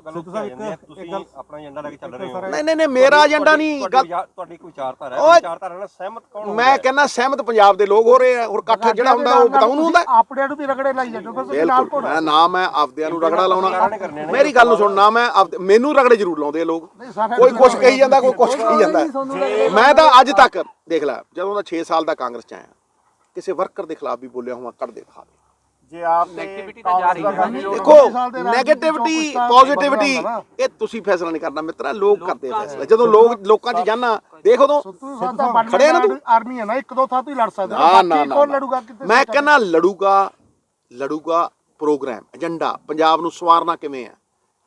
ਗੱਲ ਉੱਥੇ ਆ ਜਾਂਦੀ ਹੈ ਤੁਸੀਂ ਆਪਣਾ ਏਜੰਡਾ ਲੈ ਕੇ ਚੱਲ ਰਹੇ ਹੋ। ਨਹੀਂ ਨਹੀਂ ਨਹੀਂ ਮੇਰਾ ਏਜੰਡਾ ਨਹੀਂ ਤੁਹਾਡੀ ਗੱਲ ਵਿਚਾਰ- ਤੁਹਾਡੀ ਇੱਕ ਵਿਚਾਰਧਾਰਾ ਹੈ? ਵਿਚਾਰਧਾਰਾ ਨਾਲ ਸਹਿਮਤ ਕੌਣ ਮੈਂ? ਕਹਿੰਦਾ ਸਹਿਮਤ ਪੰਜਾਬ ਦੇ ਲੋਕ ਹੋ ਰਹੇ ਆ ਹੋਰ ਇਕੱਠ ਜਿਹੜਾ ਹੁੰਦਾ ਉਹ ਬਤਾਉ ਨੂੰ ਹੁੰਦਾ ਆਪਣਿਆਂ ਨੂੰ ਵੀ ਰਗੜੇ ਲਾਈ ਜਾਂਦੇ ਤੁਸੀਂ ਨਾਲ ਮੈਂ ਨਾ ਮੈਂ ਆਪਦਿਆਂ ਨੂੰ ਰਗੜਾ ਲਾਉਣਾ। ਮੇਰੀ ਗੱਲ ਨੂੰ ਸੁਣ ਨਾ ਮੈਂ ਮੈਨੂੰ ਰਗੜੇ ਜ਼ਰੂਰ ਲਾਉਂਦੇ ਆ ਲੋਕ। ਕੋਈ ਕੁਛ ਕਹੀ ਜਾਂਦਾ ਕੋਈ ਕੁਛ ਕਹੀ ਜਾਂਦਾ। ਮੈਂ ਤਾਂ ਅੱਜ ਤੱਕ ਦੇਖ ਲੈ ਜਦੋਂ ਦਾ 6 ਸਾਲ ਦਾ ਕਾਂਗਰਸ ਚ ਆਇਆ ਕਿਸੇ ਵਰਕਰ ਦੇ ਖਿਲਾਫ ਵੀ ਬੋਲਿਆ ਹਾਂ ਕੱਢ ਦੇ ਖਾ ਦੇ ਜੇ ਆਪ ਨੈਗੇਟਿਵਿਟੀ ਤਾਂ ਜਾ ਰਹੀ ਹੈ। ਦੇਖੋ ਨੈਗੇਟਿਵਿਟੀ ਪੋਜ਼ਿਟਿਵਿਟੀ ਇਹ ਤੁਸੀਂ ਫੈਸਲਾ ਨਹੀਂ ਕਰਨਾ ਮਿੱਤਰਾ ਲੋਕ ਕਰਦੇ ਫੈਸਲਾ। ਜਦੋਂ ਲੋਕ ਲੋਕਾਂ 'ਚ ਜਾਣਾ ਦੇਖ ਉਦੋਂ। ਖੜੇ ਨਾ ਤੂੰ। ਆਰਮੀ ਹੈ ਨਾ ਇੱਕ ਦੋ ਥਾਂ ਤੋਂ ਹੀ ਲੜ ਸਕਦੇ ਨਾ ਨਾ ਬਾਕੀ ਨਾ ਕੌਣ। ਲੜੂਗਾ ਕਿਤੇ ਮੈਂ ਕਹਿੰਦਾ ਲੜੂਗਾ ਲੜੂਗਾ ਪ੍ਰੋਗਰਾਮ ਏਜੰਡਾ ਪੰਜਾਬ ਨੂੰ ਸਵਾਰਨਾ ਕਿਵੇਂ ਆ?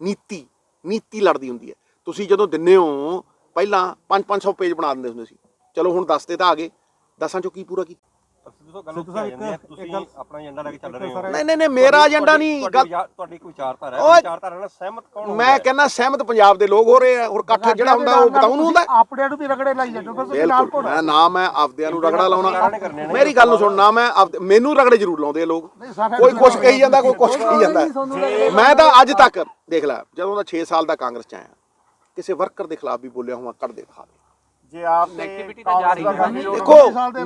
ਨੀਤੀ ਨੀਤੀ ਲੜਦੀ ਹੁੰਦੀ ਹੈ। ਤੁਸੀਂ ਜਦੋਂ ਦਿੰਨੇ ਹੋ ਪਹਿਲਾਂ 5-500 ਪੇਜ ਬਣਾ ਦਿੰਦੇ ਹੁੰਦੇ ਸੀ। ਚਲੋ ਹੁਣ 10 ਤੇ ਤਾਂ ਆ ਗਏ। 10ਾਂ ਚੋਂ ਕੀ ਪੂਰਾ ਕੀਤਾ ਤੁਸੀਂ ਗੱਲ ਉੱਥੇ ਆ ਜਾਂਦੀ ਹੈ ਤੁਸੀਂ ਆਪਣਾ ਏਜੰਡਾ ਲੈ ਕੇ ਚੱਲ ਰਹੇ ਹੋ। ਨਹੀਂ ਨਹੀਂ ਨਹੀਂ ਮੇਰਾ ਏਜੰਡਾ ਨਹੀਂ ਤੁਹਾਡੀ ਗੱਲ ਤੁਹਾਡੀ ਇੱਕ ਵਿਚਾਰਧਾਰਾ ਹੈ ਵਿਚਾਰਧਾਰਾ ਨਾਲ ਸਹਿਮਤ ਕੌਣ ਮੈਂ? ਕਹਿੰਦਾ ਸਹਿਮਤ ਪੰਜਾਬ ਦੇ ਲੋਕ ਹੋ ਰਹੇ ਆ ਹੋਰ ਇਕੱਠ ਜਿਹੜਾ ਹੁੰਦਾ ਉਹ ਬਤਾਉ ਨੂੰ ਹੁੰਦਾ। ਆਪਣਿਆਂ ਨੂੰ ਵੀ ਰਗੜੇ ਲਾਈ ਜਾਂਦੇ ਤੁਸੀਂ ਨਾਲ ਬਿਲਕੁਲ ਮੈਂ ਨਾ ਮੈਂ ਆਪਦਿਆਂ ਨੂੰ ਰਗੜਾ ਲਾਉਣਾ। ਮੇਰੀ ਗੱਲ ਨੂੰ ਸੁਣ ਨਾ ਮੈਂ ਮੈਨੂੰ ਰਗੜੇ ਜ਼ਰੂਰ ਲਾਉਂਦੇ ਆ ਲੋਕ। ਕੋਈ ਕੁਛ ਕਹੀ ਜਾਂਦਾ ਕੋਈ ਕੁਛ ਕਹੀ ਜਾਂਦਾ। ਮੈਂ ਤਾਂ ਅੱਜ ਤੱਕ ਦੇਖ ਲੈ ਜਦੋਂ ਦਾ 6 ਸਾਲ ਦਾ ਕਾਂਗਰਸ ਚ ਆਇਆ ਕਿਸੇ ਵਰਕਰ ਦੇ ਖਿਲਾਫ ਵੀ ਬੋਲਿਆ ਹਾਂ ਕੱਢ ਦੇ ਖਾ ਦੇ। ਜੇ ਆਪ ਨੈਗੇਟਿਵਿਟੀ ਤਾਂ ਜਾ ਰਹੀ ਹੈ। ਦੇਖੋ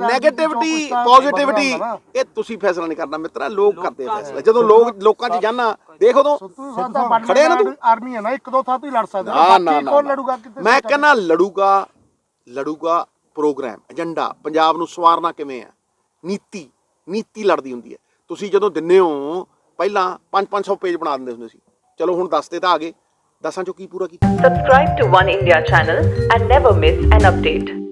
ਨੈਗੇਟਿਵਿਟੀ ਪੋਜ਼ਿਟਿਵਿਟੀ ਇਹ ਤੁਸੀਂ ਫੈਸਲਾ ਨਹੀਂ ਕਰਨਾ ਮਿੱਤਰਾ ਲੋਕ ਕਰਦੇ ਆ ਫੈਸਲਾ। ਜਦੋਂ ਲੋਕ ਲੋਕਾਂ 'ਚ ਜਾਣਾ ਦੇਖ ਉਦੋਂ। ਖੜੇ ਨਾ ਤੂੰ ਆਰਮੀ ਹੈ ਨਾ ਇੱਕ ਦੋ ਥਾਂ ਤੋਂ ਹੀ ਲੜ ਸਕਦੇ ਬਾਕੀ ਨਾ ਕੌਣ। ਲੜੂਗਾ ਕਿਤੇ ਮੈਂ ਕਹਿੰਦਾ ਲੜੂਗਾ ਲੜੂਗਾ ਪ੍ਰੋਗਰਾਮ ਏਜੰਡਾ ਪੰਜਾਬ ਨੂੰ ਸਵਾਰਨਾ ਕਿਵੇਂ ਆ? ਨੀਤੀ ਨੀਤੀ ਲੜਦੀ ਹੁੰਦੀ ਹੈ। ਤੁਸੀਂ ਜਦੋਂ ਦਿੰਨੇ ਹੋ ਪਹਿਲਾਂ 5-500 ਪੇਜ ਬਣਾ ਦਿੰਦੇ ਹੁੰਦੇ ਸੀ। ਚਲੋ ਹੁਣ 10 ਤੇ ਤਾਂ ਆ ਗਏ। त असांजो की पूरा की subscribe to One India channel and never miss an update